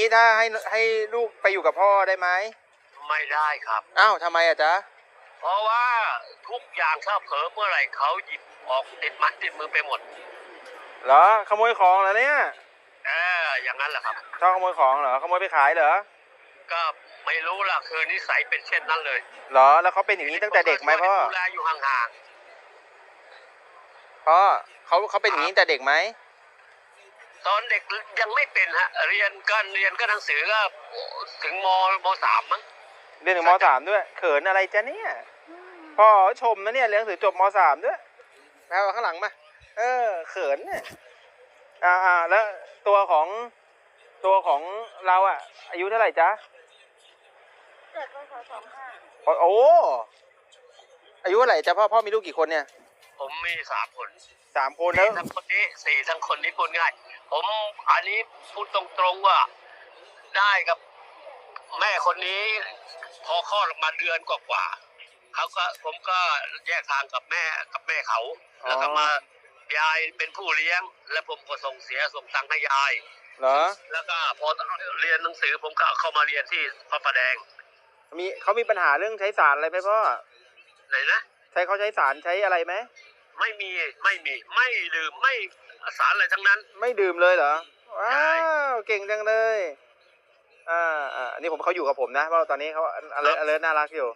นี่ถ้าให้ให้ลูกไปอยู่กับพ่อได้ไหมไม่ได้ครับ อ้าวทำไมอะจ๊ะ เพราะว่าทุกอย่างถ้าเผลอเมื่อไหร่เขาหยิบออกติดไมัดติดมือไปหมดเหรอขโมยของเหรอเนี่ยเอออย่างนั้นแหละครับ ชอบขโมยของเหรอขโมยไปขายเหรอ ก็ไม่รู้ล่ะคือนิสัยเป็นเช่นนั้นเลยเหรอแล้วเขาเป็นอย่างนี้ตั้งแต่เด็กไหมพ่อดูแลอยู่ห่างพ่อเขาเขาเป็นอย่างนี้ตั้งแต่เด็กไหมๆ ตอนเด็กยังไม่เป็นฮะ เรียนก็เรียนก็หนังสือก็ถึงมมสามมั้งเรียนถึงมสามด้วย เขินอะไรจ๊ะเนี่ยพ่อชมนะเนี่ยเรียนหนังสือจบมสามด้วยแปลว่าข้างหลังมาเออ เขินเนี่ยอ่าอ่าแล้วตัวของตัวของเราอะอายุเท่าไหร่จ๊ะเกิดพศสองห้าโอ้โอ้อายุเท่าไหร่จ๊ะพ่อพ่อมีลูกกี่คนเนี่ย ผมมีสามคนสามคนแล้วสี่ทั้งคนนี้สี่ทั้งคนนี้พูดง่าย ผมอันนี้พูดตรงๆว่าได้กับแม่คนนี้ พอคลอดออกมาเดือนกว่าๆเขาก็ผมก็แยกทางกับแม่กับแม่เขา แล้วก็มายายเป็นผู้เลี้ยง และผมก็ส่งเสียส่งตังค์ให้ยาย เหรอ แล้วก็พอเรียนหนังสือผมก็เข้ามาเรียนที่พระประแดง มีเขามีปัญหาเรื่องใช้สารอะไรไหมพ่อไหนนะ ใช้เขาใช้สารใช้อะไรไหม ไม่มีไม่มีไม่ดื่มไม่สารอะไรทั้งนั้น ไม่ดื่มเลยเหรอว้าใช่วเก่งจังเลยอ่าอ่าอันนี้ผมเขาอยู่กับผมนะเพราะว่าตอนนี้เขาอเลิร์อเลิร์น่ารักอยู่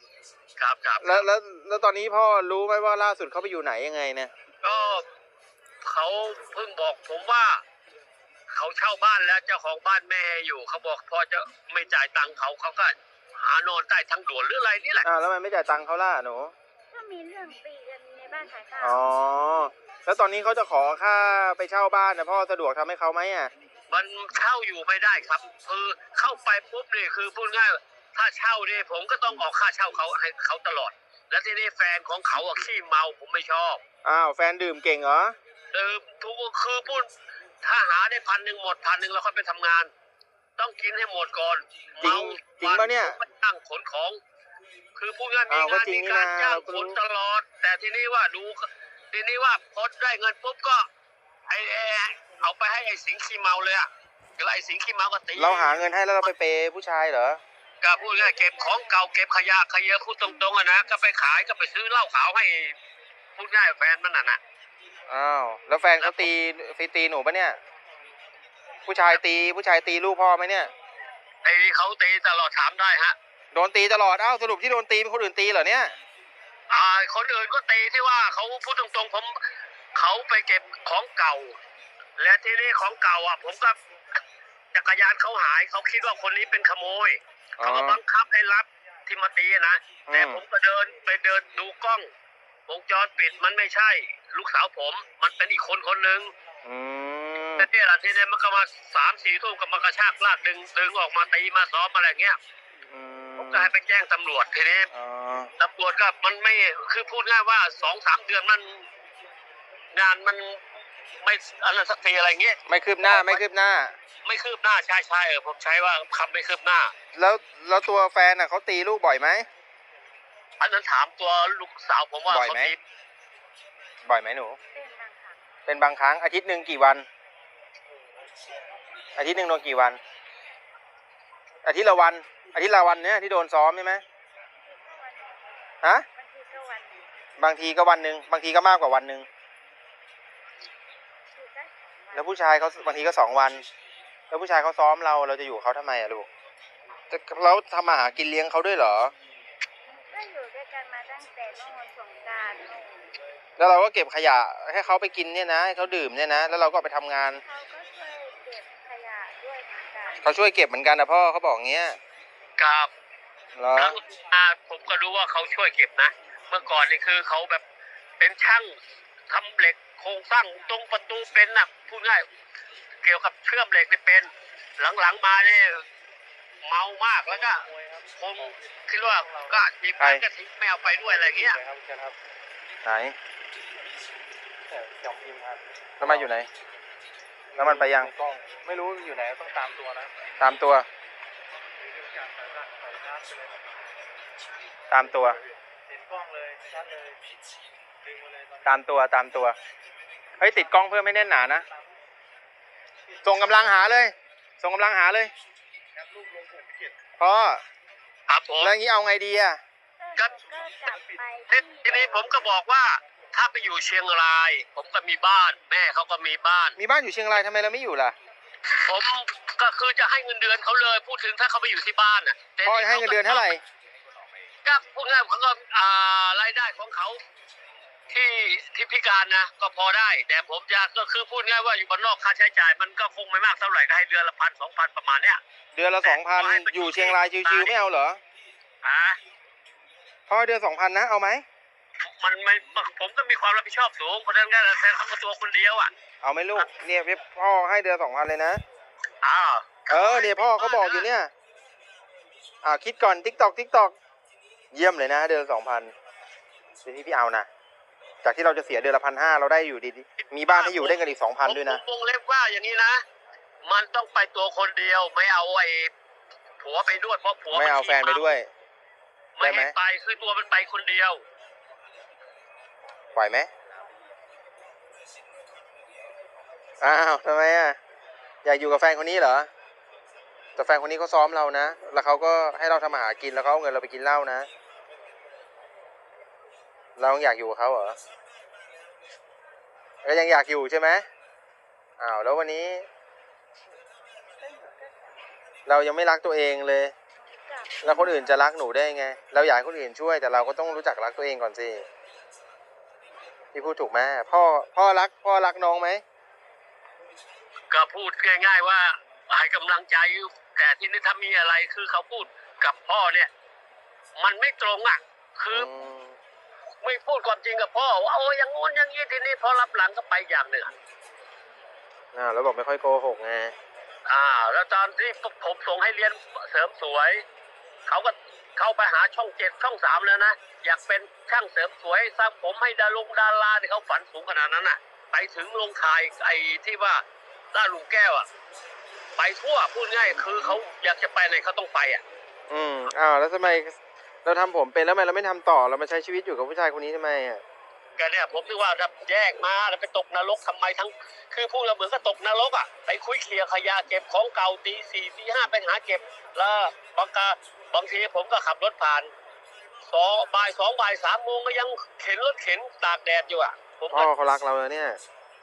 ครับครับแล้วแล้วแล้วตอนนี้พ่อรู้ไหมว่าล่าสุดเขาไปอยู่ไหนยังไงเนี่ยก็เขาเพิ่งบอกผมว่าเขาเช่าบ้านแล้วเจ้าของบ้านแม่ให้อยู่เขาบอกพอจะไม่จ่ายตังค์เขาเขาก็หานอนใต้ทั้งด่วนหรืออะไรนี่แหละอ่าแล้วทำไมไม่จ่ายตังค์เขาล่ะหนูก็มีเรื่องตีกันใน บ้านขายข้าวอ๋อ แล้วตอนนี้เขาจะขอค่าไปเช่าบ้านนะพ่อสะดวกทำให้เขาไหมอะ มันเช่าอยู่ไม่ได้ครับ คือเข้าไปปุ๊บนี่คือพูดง่ายถ้าเช่านี่ผมก็ต้องออกค่าเช่าเขาให้เขาตลอด แล้วทีนี้แฟนของเขาอะขี้เมาผมไม่ชอบอ้าวแฟนดื่มเก่งเหรอ เออทุกคือพูดถ้าหาได้พันหนึ่งหมดพันหนึ่งแล้วค่อยไปทำงาน ต้องกินให้หมดก่อนจริงเมาจริงปะเนี่ยผมก็ตั้งขนของ คือพูดง่ายมีอ้าวก็งานจริงมีการนี่นะจ้างเราก็ขรู้ นตลอด แต่ทีนี้ว่าดู ทีนี้ว่าพอได้เงินปุ๊บก็ไอ้ไอ้เอาไปให้ไอ้สิงขี้เมาเลยอะแล้วไอ้สิงขี้เมาก็ตีเราหาเงินให้แล้วเราไปเปย์ผู้ชายเหรอ ก็พูดง่ายเก็บของเก่าเก็บขยะขยะพูดตรงๆอะนะก็ไปขายก็ไปซื้อเหล้าขาวให้พูดง่ายแฟนมันน่ะนะอ้าว แล้วแฟนเขาตีฟีตีหนูปะเนี่ย ผู้ชายตีผู้ชายตีลูกพ่อไหมเนี่ย ไอ้เขาตีตลอดถามได้ฮะ โดนตีตลอดอ้าวสรุปที่โดนตีเป็นคนอื่นตีเหรอเนี่ย อ่าคนอื่นก็ตีที่ว่าเขาพูดตรงๆผมเขาไปเก็บของเก่า และที่นี่ของเก่าอะ ผมก็จักรยานเขาหายเขาคิดว่าคนนี้เป็นขโมยอ๋อเขาก็บังคับให้รับที่มาตีนะอืม แต่ผมก็เดินไปเดินดูกล้องวงจรปิดมันไม่ใช่ ลูกสาวผม มันเป็นอีกคนคนหนึ่งอืมแต่เนี่ยละทีนี้มันก็มาสามสี่ทุ่มก็มากระชากลากดึงดึงออกมาตีมาซ้อมอะไรเงี้ย อืผม ก็ให้ไปแจ้งตำรวจทีนี้อ๋อตำรวจก็มันไม่คือพูดง่ายว่าสองสามเดือนมัน งานมันไม่อันนั้นสักทีอะไรเงี้ยไม่คืบหน้าไม่คืบหน้า ไม่คืบหน้าใช่ใช่เออผมใช้ว่าคำไม่คืบหน้า แล้วแล้วตัวแฟนน่ะเขาตีลูกบ่อยไหม อันนั้นถามตัวลูกสาวผมว่าบ่อยเขาไหม ตีบ่อยไหมหนู เป็นบางครั้งเป็นบางครั้งอาทิตย์หนึ่งกี่วัน อาทิตย์หนึ่งโดนกี่วัน อาทิตย์ละวัน อาทิตย์ละวันเนี่ยที่โดนซ้อมใช่ไหมฮะบางทีก็วันหนึ่งบางทีก็วันหนึ่งบางทีก็มากกว่าวันหนึ่งคือได้สองวันแล้วผู้ชายเขาบางทีก็สองวัน แล้วผู้ชายเขาซ้อมเราเราจะอยู่เขาทำไมอะลูกจะเราทำมาหากินเลี้ยงเขาด้วยเหรอก็อยู่ด้วยกันมาตั้งแต่โน่นสงกรารโน่นแล้วเราก็เก็บขยะให้เขาไปกินเนี่ยนะให้เขาดื่มเนี่ยนะแล้วเราก็ไปทำงานเขาก็ช่วยเก็บขยะด้วยเหมือนกันเขาช่วยเก็บเหมือนกันนะพ่อเขาบอกอย่างเงี้ย กับเหรอครั้งมาผมก็รู้ว่าเขาช่วยเก็บนะ เมื่อก่อนนี่คือเขาแบบเป็นช่างทำเหล็กโครงสร้างตรงประตูเป็นนะพูดง่าย เกี่ยวกับเชื่อมเหล็กนี่เป็น หลังๆมาเนี่ยเมามากแล้วก็คงคิดว่าก็ทีมงานก็ทิ้งไม่เอาไปด้วยอะไรเงี้ยไหนแล้วมันอยู่ไหนแล้วมันไปยัง กล้อง ไม่รู้อยู่ไหนต้องตามตัวนะ ตามตัว ตามตัวเห็นกล้องเลยชัดเลยดึงมาเลยตอนนี้ตามตัวตามตัว เฮ้ยติดกล้องเพื่อไม่แน่นหนานะ ส่งกำลังหาเลย ส่งกำลังหาเลยพ่อครับผมแล้วงี้เอาไงดีอะก็หนูก็กลับไปทีทีนี้ผมก็บอกว่า ถ้าไปอยู่เชียงราย ผมก็มีบ้าน แม่เขาก็มีบ้าน มีบ้านอยู่เชียงรายทำไมเราไม่อยู่ล่ะ ผม ก็คือจะให้เงินเดือนเขาเลย พูดถึงถ้าเขาไปอยู่ที่บ้านน่ะแต่พ่อให้เงินเดือนเท่าไหร่ก็พูดง่ายๆเขาก็อ่ารายได้ของเขาที่ที่พิการนะก็พอได้ แต่ผมจะก็คือพูดง่ายว่าอยู่บ้านนอกค่าใช้จ่าย มันก็คงไม่มากเท่าไหร่ก็ให้เดือนละพันสองพันประมาณเนี้ยเดือนละสองพันอยู่เชียงรายชิวๆไม่เอาเหรออ่าพ่อเดือนสองพันนะเอาไหมมันไม่ผมก็มีความรับผิดชอบสูงเพราะฉะนั้นก็แทนเขาก็ตัวคนเดียวอะเอาไหมลูกเนี่ยพี่พ่อให้เดือนสองพันเลยนะ อ้าวเออเนี่ยพ่อเขาบอกอยู่เนี่ย อ่าคิดก่อนทิกตอกทิกตอกเยี่ยมเลยนะ เดือนสองพันเดี๋ยวที่พี่เอานะจากที่เราจะเสียเดือนละพันห้าเราได้อยู่ดีๆมีบ้านให้อยู่ได้กันอีกสองพันด้วยนะผมวงเล็บว่าอย่างนี้นะ มันต้องไปตัวคนเดียวไม่เอาไอ้ผัวไปด้วยเพราะผัวไม่เอาแฟนไปด้วยไม่ได้ไหมให้ไปคือตัวมันไปคนเดียวปล่อยไหมอ้าวทำไมอะ อยากอยู่กับแฟนคนนี้เหรอ แต่แฟนคนนี้เขาซ้อมเรานะ แล้วเขาก็ให้เราทำอาหารกิน แล้วเขาเอาเงินเราไปกินเหล้านะ เรายังอยากอยู่กับเขาเหรอก็ยังอยากอยู่ใช่ไหมอ้าวแล้ววันนี้ เรายังไม่รักตัวเองเลย แล้วคนอื่นจะรักหนูได้ไง เราอยากให้คนอื่นช่วย แต่เราก็ต้องรู้จักรักตัวเองก่อนสิ พี่พูดถูกไหมพ่อ พ่อรัก พ่อรักน้องไหม ก็พูดง่าย ๆ ว่าให้กำลังใจอยู่แต่ที่นี่ถ้ามีอะไรคือเขาพูดกับพ่อเนี่ย มันไม่ตรงอะคืออมไม่พูดความจริงกับพ่อว่าโอ้ยอย่างงู้นอย่างนี้ทีนี้พอรับหลังก็ไปอย่างหนึ่งอะอ่าแล้วบอกไม่ค่อยโกหกไงอ่า แล้วตอนที่ผมส่งให้เรียนเสริมสวย เขาก็เข้าไปหาช่องเจ็ดช่องสามแล้วนะอยากเป็นช่างเสริมสวยสร้างผมให้ดาลงดาราที่เขาฝันสูงขนาดนั้นอะ ไปถึงโรงขายไอ้ที่ว่า ล่าดหลุมแก้วอะ ไปทั่วพูดง่ายคือเขาอยากจะไปไหนเขาต้องไปอะ อืมอ้าวแล้วทำไมเราทำผมเป็นแล้วทำไมเราไม่ทำต่อเรามาใช้ชีวิตอยู่กับผู้ชายคนนี้ทำไมอะก็เนี่ยผมนึกว่าถ้าแยกมาแล้วไปตกนรกทำไมทั้ง คือพูดแล้วเหมือนก็ตกนรกอะไปคุยเคลียร์ขยะเก็บของเก่าตีสี่ตีห้าไปหาเก็บ แล้วบางกาบางทีผมก็ขับรถผ่านสองบ่ายสองบ่ายสามโมงก็ยังเข็นรถเข็นตากแดดอยู่อะ ผมพ่อก็เขารักเราแล้วเนี่ย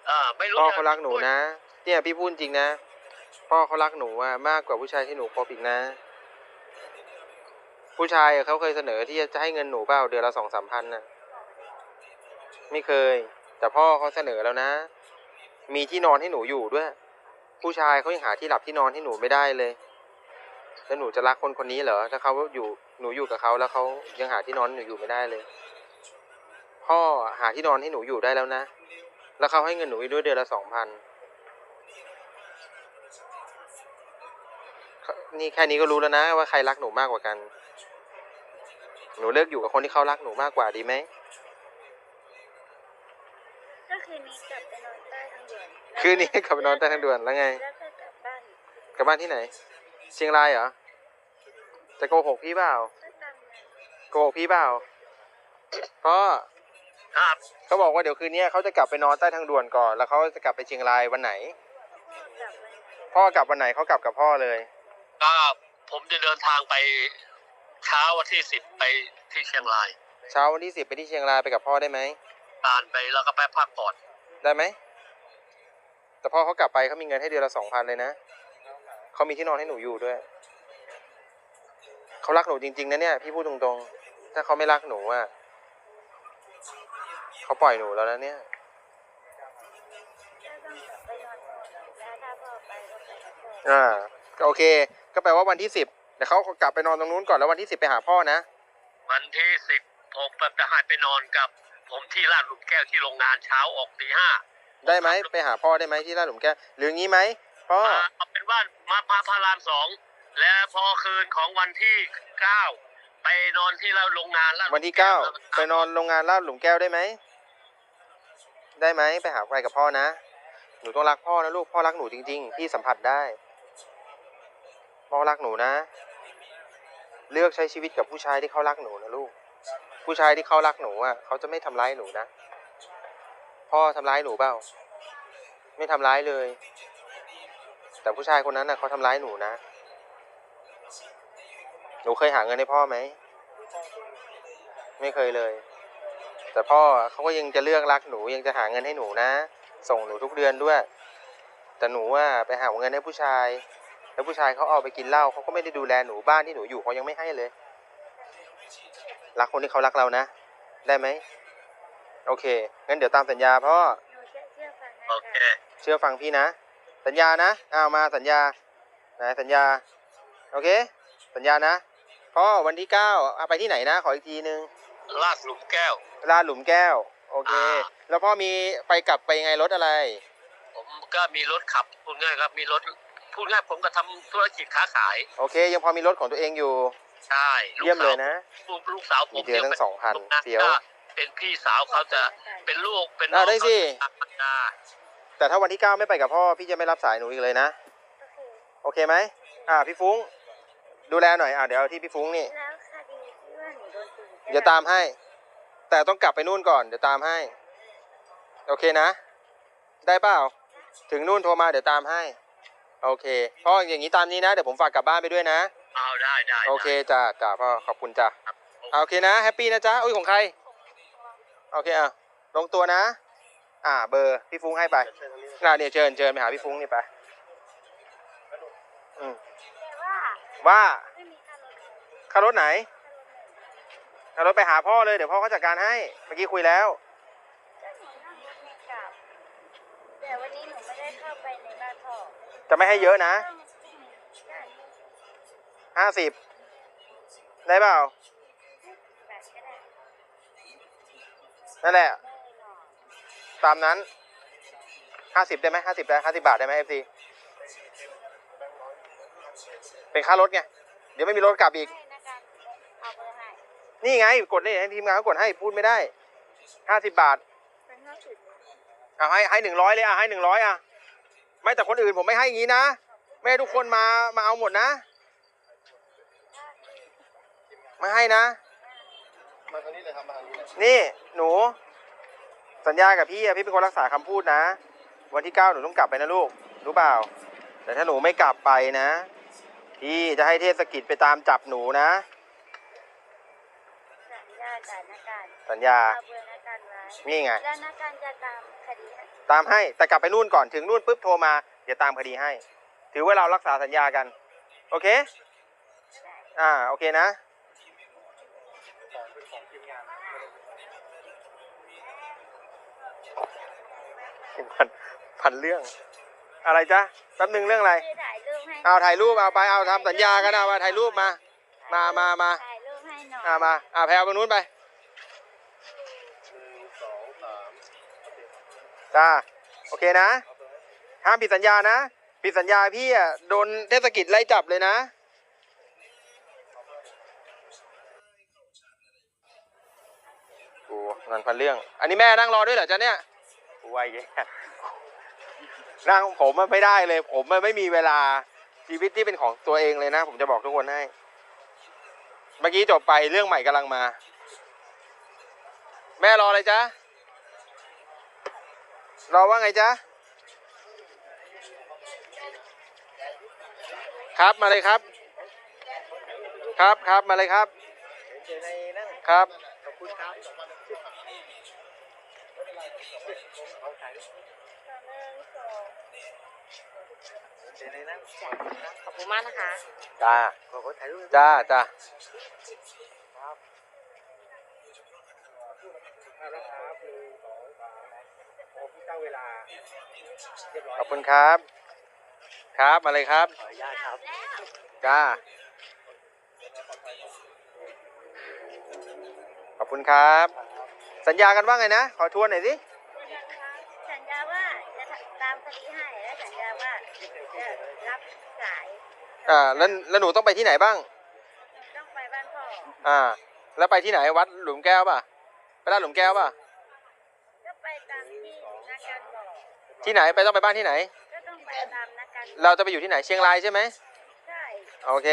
อ่าไม่รู้พ่อจะเขารักหนูนะ เนี่ยพี่พูดจริงนะ พ่อเขารักหนูอะมากกว่าผู้ชายที่หนูคบอีกนะ ผู้ชายเขาเคยเสนอที่จะให้เงินหนูเปล่าเดือนละสองสามพันนะไม่เคย แต่พ่อเขาเสนอแล้วนะ มีที่นอนให้หนูอยู่ด้วย ผู้ชายเขายังหาที่หลับที่นอนให้หนูไม่ได้เลย แล้วหนูจะรักคนคนนี้เหรอถ้าเขาอยู่หนูอยู่กับเขาแล้วเขายังหาที่นอนให้หนูอยู่ไม่ได้เลย พ่อหาที่นอนให้หนูอยู่ได้แล้วนะ แล้วเขาให้เงินหนูอีกด้วยเดือนละสองพัน นี่แค่นี้ก็รู้แล้วนะ ว่าใครรักหนูมากกว่ากัน หนูเลือกอยู่กับคนที่เขารักหนูมากกว่าดีไหม ก็คืนนี้กลับไปนอนใต้ทางด่วนคืนนี้กลับไปนอนใต้ทางด่วนแล้วไง แล้วก็กลับบ้านกลับบ้านที่ไหน เชียงรายเหรอ จะโกหกพี่เปล่า ก็ตามนั้นโกหกพี่เปล่าพ่อครับเขาบอกว่าเดี๋ยวคืนนี้เขาจะกลับไปนอนใต้ทางด่วนก่อน แล้วเขาจะกลับไปเชียงรายวันไหน พ่อกลับวันไหนพ่อกลับวันไหนเขากลับกับพ่อเลย ก็ผมจะเดินทางไปเช้าวันที่สิบไปที่เชียงรายเช้าวันที่สิบไปที่เชียงรายไปกับพ่อได้ไหมการไปแล้วก็ไปพักผ่อนได้ไหมแต่พ่อเขากลับไปเขามีเงินให้เดือนละสองพันเลยนะเขามีที่นอนให้หนูอยู่ด้วยเขารักหนูจริงๆนะเนี่ยพี่พูดตรงๆ ถ้าเขาไม่รักหนูอะเขาปล่อยหนูแล้วนะเนี่ยก็ต้องกลับไปนอนโน่นแล้วถ้า พ่อไปก็ไปกับพ่ออ่าก็โอเค ก็แปลว่าวันที่สิบเดี๋ยวเขากลับไปนอนตรงนู้นก่อนแล้ววันที่สิบไปหาพ่อนะ วันที่สิบผมจะหายไปนอนกับ ผมที่ลาดหลุมแก้วที่โรงงานเช้าออกตีห้าได้ไหมไปหาพ่อได้ไหมที่ลาดหลุมแก้วหรืองี้ไหมพ่อมาเอาเป็นว่ามามาพารามสองและพอคืนของวันที่เก้าไปนอนที่เราโรงงานลาดหลุมวันที่เก้าแวไปนอนโรงงานลาดหลุมแก้วได้ไหมได้ไหมไปหาไปกับพ่อนะ หนูต้องรักพ่อนะลูกพ่อรักหนูจริง ๆ พี่สัมผัสได้ พ่อรักหนูนะ เลือกใช้ชีวิตกับผู้ชายที่เขารักหนูนะลูก ผู้ชายที่เขารักหนูอะเขาจะไม่ทำร้ายหนูนะ พ่อทำร้ายหนูเปล่า ไม่ทำร้ายเลย แต่ผู้ชายคนนั้นน่ะเขาทำร้ายหนูนะ หนูเคยหาเงินให้พ่อไหม ไม่เคยเลย แต่พ่อเขาก็ยังจะเลือกรักหนูยังจะหาเงินให้หนูนะ ส่งหนูทุกเดือนด้วย แต่หนูว่าไปหาเงินให้ผู้ชาย แล้วผู้ชายเขาเอาไปกินเหล้าเขาก็ไม่ได้ดูแลหนูบ้านที่หนูอยู่เขายังไม่ให้เลย รักคนที่เขารักเรานะ ได้ไหม โอเค งั้นเดี๋ยวตามสัญญาพ่อ หนูจะเชื่อฟังนะโอเคคะเชื่อฟังพี่นะ สัญญานะเอามาสัญญาไหนสัญญา โอเค สัญญานะ พ่อวันที่เก้าเอาไปที่ไหนนะ ขออีกทีนึง ลาดหลุมแก้ว ลาดหลุมแก้ว โอเค อ่า แล้วพ่อมีไปกลับไปยังไงรถอะไร ผมก็มีรถขับพูดง่ายครับ มีรถ พูดง่ายผมก็ทำธุรกิจค้าขาย โอเค ยังพอมีรถของตัวเองอยู่ ใช่ลูกเยี่ยมเลยสาวนะ ลูกลูกสาวผมมีเดือนตั้งยสองพันลูกะเฟี้ยว เป็นพี่สาวเขาจะเป็นลูกเป็นน้อ่าองได้สิ เขาจะธรรมดาแต่ถ้าวันที่เก้าไม่ไปกับพ่อ พี่จะไม่รับสายหนูอีกเลยนะโอเคโอเคไหมอ่า พี่ฟุ้ง ดูแลหน่อย อ่าเดี๋ยวเอาที่พี่ฟุ้งนี่ แล้วคดีที่ว่าหนูโดนตีเดี๋ยวตามให้ แต่ต้องกลับไปนู่นก่อน เดี๋ยวตามให้ โอเคนะ ได้เปล่า ถึงนู่นโทรมาเดี๋ยวตามให้ โอเคพ่ออย่างนี้ตามนี้นะเดี๋ยวผมฝากกลับบ้านไปด้วยนะเอาได้ได้โอเคได้จ้าจ้าพ่อขอบคุณจ้าครับอ่าโอเคนะแฮปปี้นะจ๊ะอุ้ยของใครโอเคอะลงตัวนะ อ่า เบอร์พี่ฟุ้งให้ไปเชิญทางนี้น่าเนี่ยเชิญเชิญไปหาพี่ฟุ้งนี่ไปอืมแต่ว่าว่าไม่มีค่ารถค่ารถไหนค่ารถหนึ่งค่ารถไปหาพ่อเลยเดี๋ยวพ่อเขาจัดการให้เมื่อกี้คุยแล้ว ก็หนูนั่งรถเมล์กลับ แต่วันนี้หนูไม่ได้เข้าไปในบ้านพ่อจะไม่ให้เยอะนะต้องได้ห้าสิบได้เปล่าแปดก็ได้นั่นแหละได้หรอกตามนั้นห้าสิบได้ไหมห้าสิบได้ห้าสิบาทได้ไหมเอฟซีเป็นค่ารถไง เดี๋ยวไม่มีรถกลับอีกให้นะการเอาเบอร์ให้นี่ไง กดนี่ให้ทีมงานเขากดให้พูดไม่ได้ห้าสิบบาทเป็นห้าสิบเอาให้ให้หนึ่งร้อยเลยอะให้หนึ่งร้อยอะไม่แต่คนอื่นผมไม่ให้อย่างนี้นะไม่ให้ทุกคนมามาเอาหมดนะ ไม่ให้นะ มาทางนี้เลยครับมาทางนี้เลยนี่หนู สัญญากับพี่อะพี่เป็นคนรักษาคำพูดนะ วันที่เก้าหนูต้องกลับไปนะลูกรู้เปล่า แต่ถ้าหนูไม่กลับไปนะ พี่จะให้เทศกิจไปตามจับหนูนะ สัญญากับนักการสัญญาเอาเบอร์ นักการไว้นี่ไง แล้วนักการจะตามคดีให้ตามให้ แต่กลับไปนู่นก่อน ถึงนู่นปุ๊บโทรมา เดี๋ยวตามคดีให้ ถือว่าเรารักษาสัญญากัน โอเคได้อ่า โอเคนะของเป็นของทีมงานพันพันเรื่อง อะไรจ๊ะ แป๊บหนึงเรื่องอะไร คือถ่ายรูปให้เอาถ่ายรูปเอาไป เอาทำสัญญากันเอามาถ่ายรูปมา มามามา ถ่ายรูปให้หน่อยอ่ามา อ่าแพลวตรงนู้นไป หนึ่งสองสามโอเค จ้าโอเคนะเอาตัวนั้นห้ามผิดสัญญานะ ผิดสัญญาพี่อะโดนเทศกิจไล่จับเลยนะ โอ้นั่นพันเรื่อง อันนี้แม่นั่งรอด้วยเหรอจ๊ะเนี่ยกูไวแย่นั่งผมมันไม่ได้เลย ผมมันไม่มีเวลาชีวิตที่เป็นของตัวเองเลยนะ ผมจะบอกทุกคนให้ เมื่อกี้จบไปเรื่องใหม่กำลังมา แม่รออะไรจ๊ะ รอว่าไงจ๊ะ ครับมาเลยครับ ครับครับมาเลยครับเจอในนั่นครับ ขอบคุณครับเอาถ่ายรูปตัวหนึ่งสองเจอในนั่นขอบคุณมากนะคะ จ้า ขอขอถ่ายรูปจ้าจ้ามาแล้วครับ ตั้งเวลาเรียบร้อยขอบคุณครับ ครับมาเลยครับ ขออนุญาตครับจ้า ขอบคุณครับ สัญญากันว่าไงนะ ขอทวนหน่อยสิ สัญญาว่าจะตามคดีให้และสัญญาว่าจะรับสายอ่า แล้วแล้วหนูต้องไปที่ไหนบ้าง ต้องไปบ้านพ่อ อ่า แล้วไปที่ไหนวัดหลุมแก้วป่ะ ไปลาดหลุมแก้วป่ะ ก็ไปตามที่นักการบอก ที่ไหนไปต้องไปบ้านที่ไหน ก็ต้องไปตามนักการเราจะไปอยู่ที่ไหนเชียงรายใช่ไหมใช่โอเค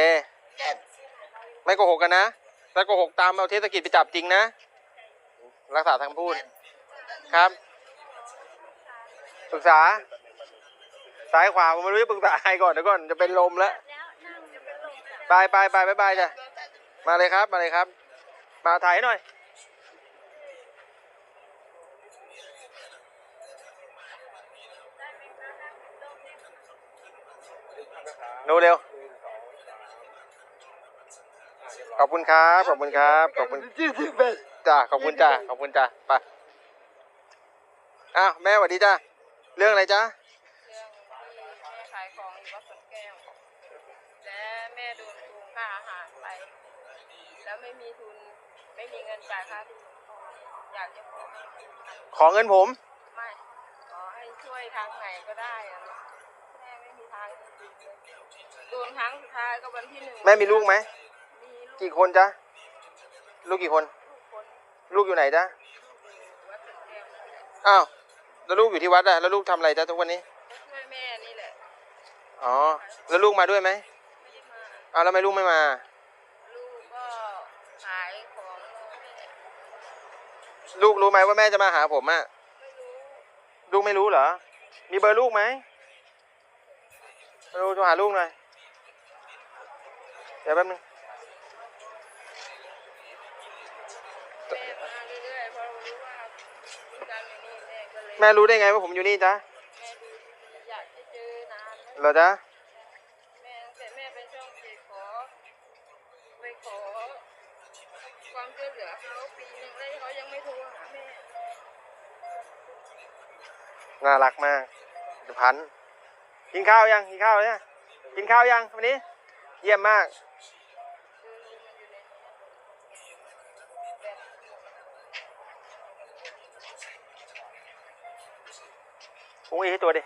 ไม่โกหกกันนะถ้าโกหกตามเอาเทศกิจไปจับจริงนะ รักษาทางพูดครับปรึกษา ซ้ายขวาผมไม่รู้จะปรึกษาใครก่อนเดี๋ยวก่อนจะเป็นลมแล้วแล้วนั่งจะเป็นลมไปไปไปไปไปจ้ะแมาเลยครับมาเลยครับ มาถ่ายหน่อย ดูเร็ว ขอบคุณครับ ขอบคุณครับ ขอบคุณจ้าขอบคุณจ้าขอบคุณจ้าไปอ้าวแม่สวัสดีจ้าเรื่องอะไรจ้าเรื่องที่แม่ขายของอยู่วัดสวนแก้ว และแม่โดนทุนค่าอาหารไป แล้วไม่มีทุน ไม่มีเงินจ่ายค่าทุนอยากจะขอขอเงินผม ไม่ ขอให้ช่วยทางไหนก็ได้อะ โดนครั้งสุดท้ายก็วันที่หนึ่งแม่มีลูกไหม มีลูกกี่คนจ้าลูกกี่คน ลูกคนลูกอยู่ไหนจ้าวัดสวนแก้วนั่นแหละอ้าว แล้วลูกอยู่ที่วัดอะแล้วลูกทำอะไรจ้าทุกวันนี้ ก็ช่วยแม่นี่แหละอ๋อ แล้วลูกมาด้วยไหมไม่ได้มาอ้าวแล้วทำไมลูกไม่มา ลูกก็ขายของแม่ลูกรู้ไหมว่าแม่จะมาหาผมอะไม่รู้ลูกไม่รู้เหรอ มีเบอร์ลูกไหม ลูกโทรหาลูกหน่อยเดี๋ยวแป๊บนึงแม่มาเรื่อยๆเพราะรู้ว่าลูกการอยู่นี่แม่ก็เลยแม่รู้ได้ไงว่าผมอยู่นี่จ้าแม่ดูทีวีอยากจะเจอนานแล้วเหรอจ้าแม่ตั้งแต่แม่เป็นช่องเจ็ดขอไปขอความช่วยเหลือเขาปีหนึ่งแล้วเขายังไม่โทรหาแม่น่ารักมากเดี๋ยวพัน กินข้าวยังกินข้าวเนี่ยกินข้าวยังวันนี้ เยี่ยมมากคือมันอยู่ในนี้งอีให้ตัวดิ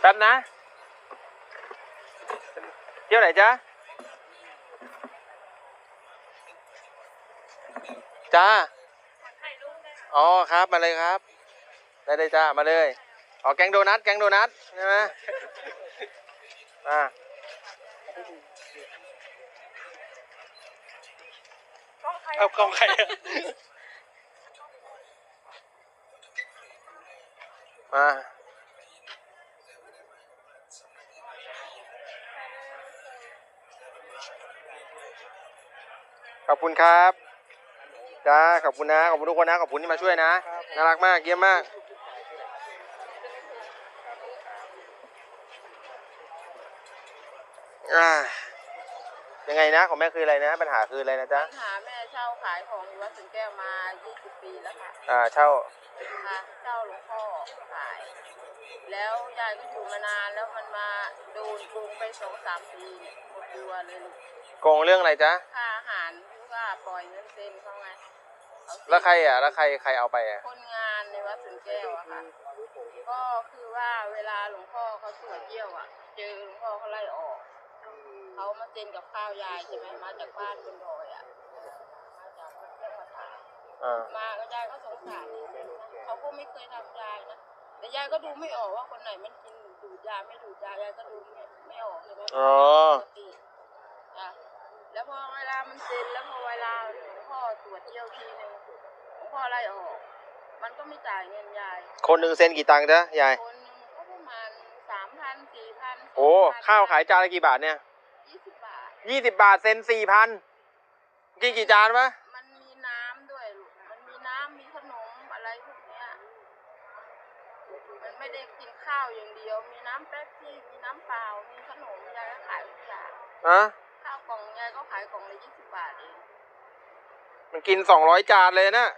แป๊บนะ เที่ยวไหนจ๊ะ จ้า อ๋อครับมาเลยครับ ได้เลยจ้ามาเลยอ๋อแกงโดนัทแกงโดนัทใช่ไหมอ่าเอากล้องใครอะมาขอบคุณครับ จ้าขอบคุณนะขอบคุณทุกคนนะขอบคุณที่มาช่วยนะน่ารักมากเยี่ยมมากอ่ายังไงนะของแม่คืออะไรนะ ปัญหาคืออะไรนะจ๊ะปัญหาแม่เช่าขายของอยู่วัดสวนแก้วมา 20 ปีแล้วค่ะอ่าเช่าค่ะเช่าหลวงพ่อขาย แล้วยายก็อยู่มานานแล้วมันมาโดนโกงไปสองสามปีเนี่ยหมดตัวเลยลูกโกงเรื่องอะไรจ๊ะค่าอาหารที่ ว่าปล่อยเงินเซ็นเขาไงเขาเซ็นแล้วใครอะแล้วใครใครเอาไปอะคนงานในวัดสวนแก้วอะค่ะ ก็คือว่าเวลาหลวงพ่อเขาตรวจเยี่ยวอะเจอหลวงพ่อเขาไล่ออก เขามาเซ็นกับข้าวยายใช่ไหมมาจากบ้านบนดอยอะมาจากวัดเทพประธานอ่ามาก็ยายก็สงสารนะเขาก็ไม่เคยทำยายนะแต่ยายก็ดูไม่ออกว่าคนไหนมันกินดูดยาไม่ดูดยายายก็ดูไม่ไม่ออกใช่ไหมอ๋อ ปกติอะ แล้วพอเวลามันเซ็นแล้วพอเวลาหลวงพ่อตรวจเยี่ยวทีหนึ่งหลวงพ่อไล่ออก มันก็ไม่จ่ายเงินยายคนหนึ่งเซ็นกี่ตังค์จ๊ะยายคนหนึงก็ประมาณสามพันสี่พันโอ้ข้าวขายจานละกี่บาทเนี่ยยี่สิบบาทยี่สิบบาทเซ็นสี่พันกินกี่จานวะมันมีน้ำด้วยลูกมันมีน้ำมีขนมอะไรพวกเนี้ยมันไม่ได้กินข้าวอย่างเดียว มีน้ำแป๊บซี่มีน้ำเปล่ามีขนมยายก็ขายทุกอย่างฮะข้าว กล่องยายก็ขายกล่องละยี่สิบบาทเองมันกินสองร้อยจานเลยนะ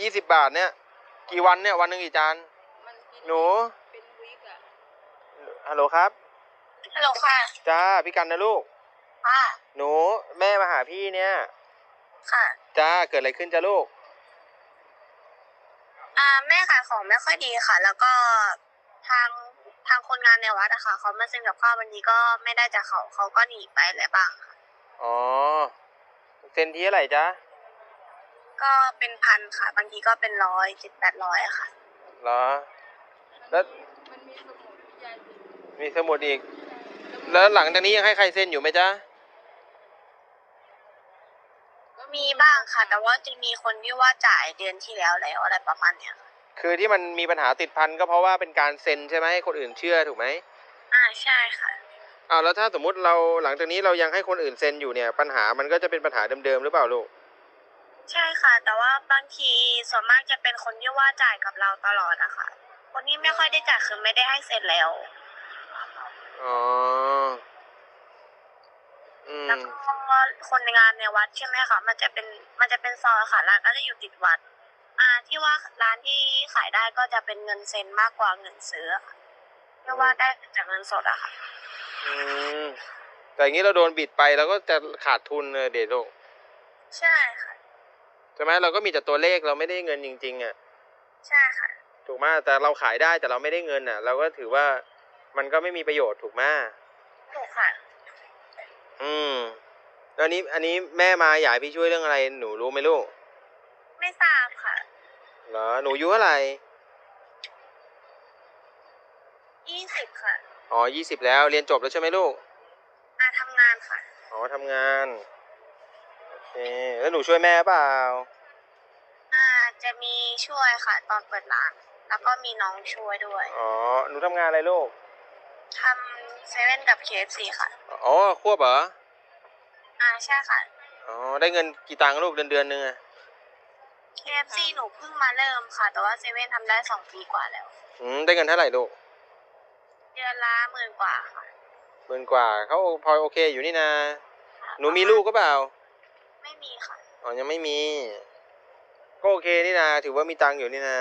ยี่สิบบาทเนี่ย กี่วันเนี่ยวันหนึ่งกี่จาน มันกินหนู เป็นวิกอะฮัลโหลครับ ฮัลโหลค่ะ จ้าพี่กันนะลูก ค่ะ หนู แม่มาหาพี่เนี่ย ค่ะ จ้าเกิดอะไรขึ้นจ้าลูก อ่าแม่ขายของไม่ค่อยดีค่ะ แล้วก็ทางทางคนงานในวัดอะค่ะเขามาเซ็นกับข้าววันนี้ก็ไม่ได้จากเขาเขาก็หนีไปอะไรบ้างค่ะ อ๋อ เซ็นที่อะไรจ๊ะก็เป็นพันค่ะ บางทีก็เป็นร้อยเจ็ดแปดร้อยอะค่ะ เหรอ แล้วมันมีสมุดที่ยายติดมีสมุดอีก แล้วหลังจากนี้ยังให้ใครเซ็นอยู่ไหมจ๊ะก็มีบ้างค่ะ แต่ว่าจะมีคนที่ว่าจ่ายเดือนที่แล้วแล้วอะไรประมาณเนี้ยค่ะคือที่มันมีปัญหาติดพันก็เพราะว่าเป็นการเซ็นใช่ไหมให้คนอื่นเชื่อถูกไหม อ่าใช่ค่ะ อ้าวแล้วถ้าสมมุติเราหลังจากนี้เรายังให้คนอื่นเซ็นอยู่เนี่ย ปัญหามันก็จะเป็นปัญหาเดิมๆหรือเปล่าลูก ใช่ค่ะ แต่ว่าบางทีส่วนมากจะเป็นคนที่ว่าจ่ายกับเราตลอดอะค่ะ คนที่ไม่ค่อยได้จ่ายคือไม่ได้ให้เสร็จแล้ว อ๋อ อืแล้วมก็คนในงานในวัดใช่ไหมคะมันจะเป็นมันจะเป็นซอยค่ะร้านก็จะอยู่ติดวัด อ่าที่ว่าร้านที่ขายได้ก็จะเป็นเงินเซ็นมากกว่าเงินซื้ออะค่ะที่ว่าได้จากเงินสดอะค่ะ อืมแต่อย่างนี้เราโดนบิดไปเราก็จะขาดทุนเลยเด็ดลูกใช่ค่ะ ใช่ไหมเราก็มีแต่ตัวเลขเราไม่ได้เงินจริง ๆ อะ ใช่ค่ะ ถูกไหมแต่เราขายได้แต่เราไม่ได้เงินอะ เราก็ถือว่ามันก็ไม่มีประโยชน์ถูกไหมถูกค่ะ อืมแล้วอันนี้ อันนี้แม่มาอยากให้พี่ช่วยเรื่องอะไร หนูรู้ไหมลูกไม่ทราบค่ะเหรอหนูอายุเท่าไหร่ยี่สิบค่ะ อ๋อยี่สิบแล้วเรียนจบแล้วใช่ไหมลูก อ่าทำงานค่ะ อ๋อทำงาน โอเค แล้วหนูช่วยแม่เปล่า อ่า จะมีช่วยค่ะ ตอนเปิดร้าน แล้วก็มีน้องช่วยด้วย อ๋อ หนูทำงานอะไรลูก ทำเซเว่นกับ KFC ค่ะ อ๋อควบเหรอ อ่าใช่ค่ะ อ๋อ ได้เงินกี่ตังค์ลูกเดือนเดือนหนึงอะ KFC หนูเพิ่งมาเริ่มค่ะ แต่ว่าเซเว่นทำได้สองปีกว่าแล้ว อืม ได้เงินเท่าไหร่ลูก เดือนละหมื่นกว่าค่ะหมื่นกว่าเขาพอโอเคอยู่นี่นะหนูมีลูกก็เปล่า ไม่มีค่ะ อ๋อ ยังไม่มี ก็โอเคนี่นะถือว่ามีตังค์อยู่นี่นะ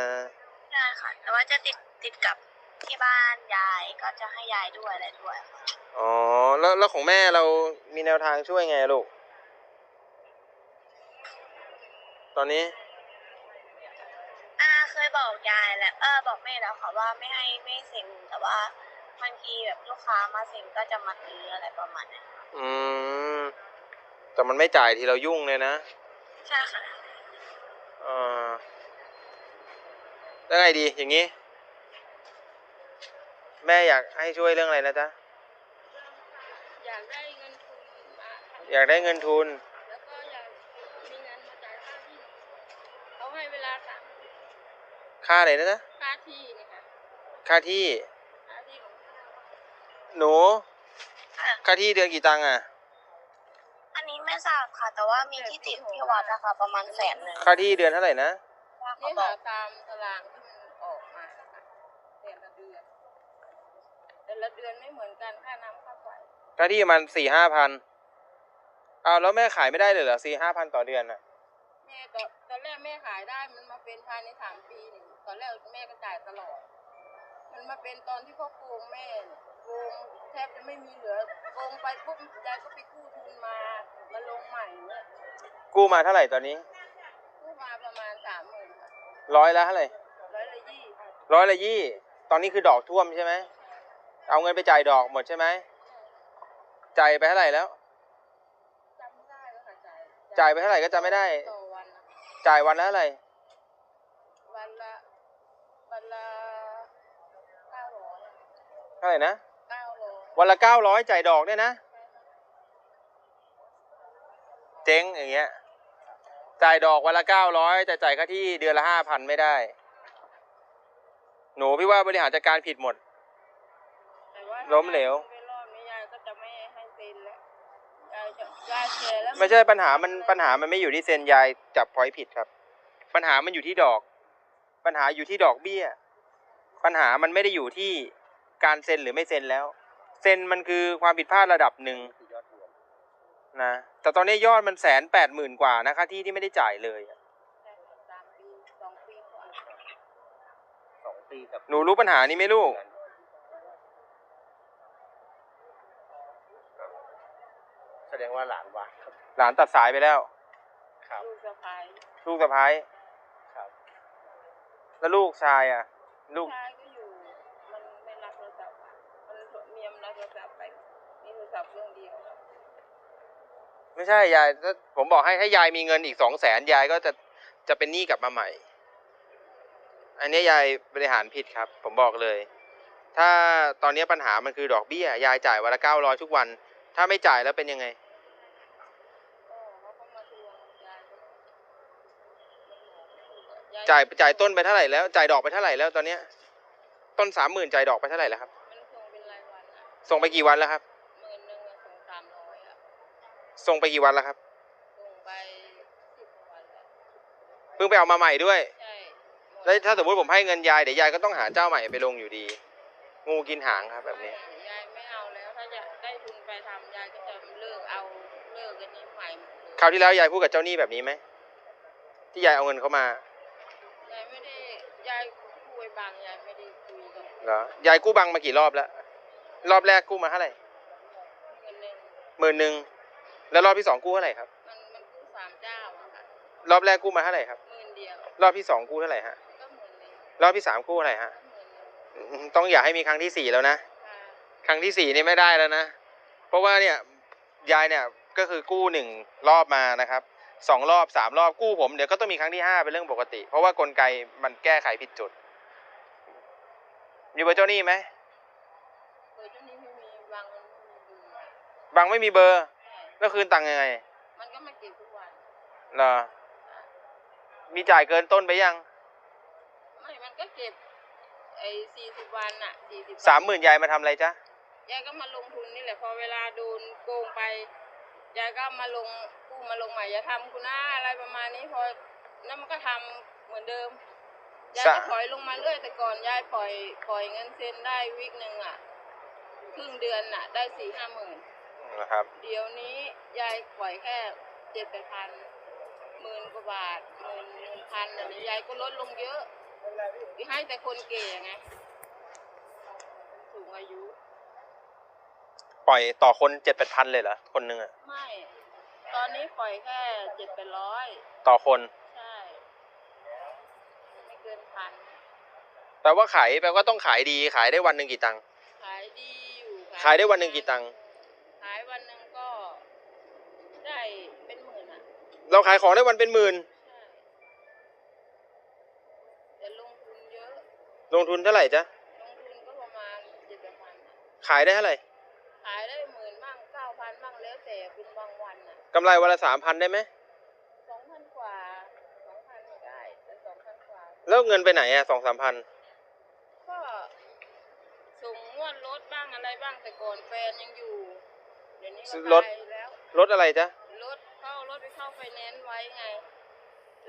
ใช่ค่ะ แต่ว่าจะติดติดกับที่บ้านยายก็จะให้ยายด้วยอะไรด้วยค่ะอ๋อ แล้วแล้วของแม่เรามีแนวทางช่วยไงลูก ตอนนี้อ่าเคยบอกยายแล้วเออบอกแม่แล้วค่ะว่าไม่ให้ไม่เซ็นแต่ว่า บางทีแบบลูกค้ามาเซ็นก็จะมาซื้ออะไรประมาณนั้นอืม แต่มันไม่จ่ายทีเรายุ่งเลยนะใช่ค่ะเออแล้วไงดีอย่างนี้ แม่อยากให้ช่วยเรื่องอะไรนะจ๊ะอยากได้เงินทุนมาอยากได้เงินทุน แล้วก็อยากมีเงินมาจ่ายค่าที่เขาให้เวลาสามค่าอะไรนะจ๊ะค่าที่นี่ค่ะค่าที่ค่าที่ของ หนูค่าที่เดือนกี่ตังค์อะ อันนี้ไม่ทราบค่ะ แต่ว่ามีที่ติดที่วัดนะคะประมาณแสนหนึ่งค่าที่เดือนเท่าไหร่นะว่าเขานี่บอหากตามตารางที่มันออกมาค่ะแต่ละเดือนแต่ละเดือนไม่เหมือนกันค่าน้ำค่าไฟค่าที่มันสี่ห้าพันเอาแล้วแม่ขายไม่ได้เลยเหรอสี่ห้าพันต่อเดือนอะแม่ตอนตอนแรกแม่ขายได้มันมาเป็นภายในสามปีนี่ตอนแรกแม่ก็จ่ายตลอด มันมาเป็นตอนที่เขาโกงแม่เนี่ย โกงแทบจะไม่มีเหลือโกงไปปุ๊บยายก็ไปกู้ทุนมามาลงใหม่เนี่ยกู้มาเท่าไหร่ตอนนี้ กู้มาประมาณสามหมื่นค่ะร้อยละเท่าไหร่ร้อยละยี่ค่ะร้อยละยี่ ตอนนี้คือดอกท่วมใช่ไหม เอาเงินไปจ่ายดอกหมดใช่ไหมจ่ายไปเท่าไหร่แล้วจำไม่ได้แล้วค่ะจ่ายจ่ายไปเท่าไหร่ก็จำไม่ได้ ต่อวันนะจ่ายวันละเท่าไหร่วันละวันละเก้าร้อยเท่าไหร่นะเก้าร้อย วันละเก้าร้อยจ่ายดอกเนี่ยนะ เจ๊งอย่างเงี้ย จ่ายดอกวันละเก้าร้อยแต่จ่ายค่าที่เดือนละห้าพันไม่ได้ หนูพี่ว่าบริหารจัดการผิดหมด แต่ว่าล้มเหลว ไปรอบนี้ยายก็จะไม่ให้เซ็นแล้วยายจะยายแก่แล้วไม่ใช่ปัญหามันปัญหามันไม่อยู่ที่เซ็นยายจับพอยผิดครับ ปัญหามันอยู่ที่ดอก ปัญหาอยู่ที่ดอกเบี้ย ปัญหามันไม่ได้อยู่ที่การเซ็นหรือไม่เซ็นแล้ว เซ็นมันคือความผิดพลาดระดับหนึ่งนะแต่ตอนนี้ยอดมันแสนแปดหมื่นกว่านะค่าที่ที่ไม่ได้จ่ายเลยอะใช่ค่ะสามปีสองปีกว่าสองปีกับหนูรู้ปัญหานี้ไหมลูกแสดงว่าหลานวางครับ หลานตัดสายไปแล้ว ครับ ลูกสะพ้ายลูกสะพ้ายครับ แล้วลูกชายอะ ลูกชายก็อยู่ มันไม่รับโทรศัพท์อะมันเมียมันรับโทรศัพท์ไปมีโทรศัพท์เครื่องเดียว ไม่ใช่ยายถ้าผมบอกให้ถ้ายายมีเงินอีกสองแสนยายก็จะจะเป็นหนี้กลับมาใหม่ อันนี้ยายบริหารผิดครับ ผมบอกเลย ถ้าตอนนี้ปัญหามันคือดอกเบี้ย ยายจ่ายวันละเก้าร้อยทุกวัน ถ้าไม่จ่ายแล้วเป็นยังไงก็เขาก็มาทวงยายก็มันบอกไม่ถูกอะยายจ่ายจ่ายต้นไปเท่าไหร่แล้วจ่ายดอกไปเท่าไหร่แล้วตอนเนี้ย ต้นสามหมื่นจ่ายดอกไปเท่าไหร่แล้วครับมันส่งเป็นรายวันอะส่งไปกี่วันแล้วครับ หมื่นหนึ่งอะส่งสามร้อยอะ ส่งไปกี่วันแล้วครับ ส่งไปสิบกว่าวันแล้วเพิ่งไปเอามาใหม่ด้วยใช่หมดแล้วถ้าสมมติผมให้เงินยายเดี๋ยวยายก็ต้องหาเจ้าใหม่ไปลงอยู่ดี งูกินหางครับ แบบนี้ไม่ยายไม่เอาแล้ว ถ้าจะได้ทุนไปทำยายก็จะเลิกเอาเลิกอันนี้ใหม่หมดเลยคราวที่แล้วยายพูดกับเจ้าหนี้แบบนี้ไหมที่ยายเอาเงินเขามายายไม่ได้ยายคุยบางยายไม่ได้คุยกับเหรอยายกู้บังมากี่รอบแล้วรอบแรกกู้มาเท่าไหร่เงินหนึ่งหมื่นหนึ่ง แล้วรอบที่สองกู้เท่าไหร่ครับ มันมันกู้สามเจ้าอะค่ะรอบแรกกู้มาเท่าไหร่ครับ หมื่นเดียวรอบที่สองกู้เท่าไหร่ฮะ ก็หมื่นหนึ่งรอบที่สามกู้เท่าไหร่ฮะก็หมื่นหนึ่งอืมต้องอย่าให้มีครั้งที่สี่แล้วนะ ค่ะครั้งที่สี่นี่ไม่ได้แล้วนะ เพราะว่าเนี่ยยายเนี่ยก็คือกู้หนึ่งรอบมานะครับสองรอบสามรอบกู้ผมเดี๋ยวก็ต้องมีครั้งที่ห้าเป็นเรื่องปกติ เพราะว่ากลไกมันแก้ไขผิดจุดมีเบอร์เจ้าหนี้ไหมเบอร์เจ้านี้ไม่มีวางเงินไม่มีดูอะบางไม่มีเบอร์ใช่ แล้วคืนตังค์ยังไงมันก็มาเก็บทุกวันเหรอมีจ่ายเกินต้นไปยัง ไม่มันก็เก็บไอ้สี่สิบวันอะสี่สิบสามหมื่นยายมาทำอะไรจ๊ะ ยายก็มาลงทุนนี่แหละพอเวลาโดนโกงไปยายก็มาลงกู้มาลงใหม่อย่าทำกูนะอะไรประมาณนี้พอแล้วมันก็ทำเหมือนเดิมยายก็ถอยลงมาเรื่อยแต่ก่อนยายปล่อยปล่อยเงินเซ็นได้วิกหนึ่งอะครึ่งเดือนอะได้สี่ห้าหมื่น นะครับ เดี๋ยวนี้ยายปล่อยแค่เจ็ดแปดพันหมื่นกว่าบาทหมื่นหนึ่งพันอันนี้ยายก็ลดลงเยอะให้แต่คนเก่ไงสูงอายุ ปล่อยต่อคนเจ็ดแปดพันเลยเหรอคนหนึ่งอะไม่ ตอนนี้ปล่อยแค่เจ็ดแปดร้อยต่อคน ใช่ ไม่เกินพันแปลว่าขายแปลว่าต้องขายดีขายได้วันหนึ่งกี่ตังค์ขายดีอยู่ขายได้วันหนึ่งกี่ตังค์ ขายวันหนึ่งก็ได้เป็นหมื่นอะ เราขายของได้วันเป็นหมื่นใช่แต่ลงทุนเยอะ ลงทุนเท่าไหร่จ๊ะ ลงทุนก็ประมาณเจ็ดแปดพันอะขายได้เท่าไหร่ ขายได้หมื่นบ้างเก้าพันบ้างแล้วแต่เป็นบางวันอะกำไรวันละสามพันได้ไหมสองพันกว่าสองพันได้แต่สองพันกว่า แล้วเงินไปไหนอะสองสามพันก็ส่งงวดรถบ้างอะไรบ้างแต่ก่อนแฟนยังอยู่ เดี๋ยวนี้ก็รถไปแล้ว รถอะไรจ๊ะ รถเข้ารถไปเข้าไฟแนนซ์ไว้ไง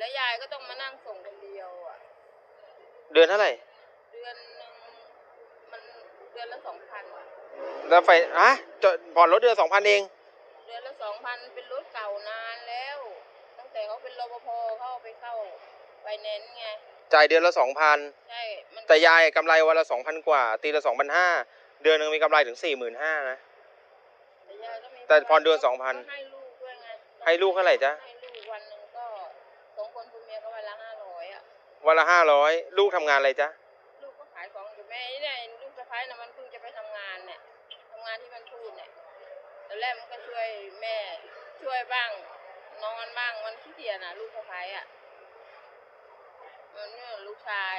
แล้วยายก็ต้องมานั่งส่งคนเดียวอะ เดือนเท่าไหร่ เดือนหนึ่งมันเดือนละสองพันแล้วไฟฮะจอดผ่อนรถเดือนสองพันเอง เดือนละสองพันเป็นรถเก่านานแล้ว ตั้งแต่เขาเป็นรปภเข้าไปเข้าไฟแนนซ์ไง จ่ายเดือนละสองพันใช่ มันแต่ยายกำไรวันละสองพันกว่า ตีละสองพันห้าเดือนหนึ่งมีกำไรถึงสี่หมื่นห้านะ แต่ยายก็มีแต่ผ่อนเดือนก็2,000ให้ลูกด้วยไงให้ลูกเท่าไหร่จ๊ะ ให้ วันละห้าร้อยลูกทำงานอะไรจ๊ะลูกก็ขายของอยู่แม่เนี่ยลูกสะพ้ายนะมันเพิ่งจะไปทำงานเนี่ยทำงานที่มันพูดเนี่ยตอนแรกมันก็ช่วยแม่ช่วยบ้าง นอนบ้างมันขี้เกียจนะลูกสะพ้ายอะมันเนี่ยลูกชาย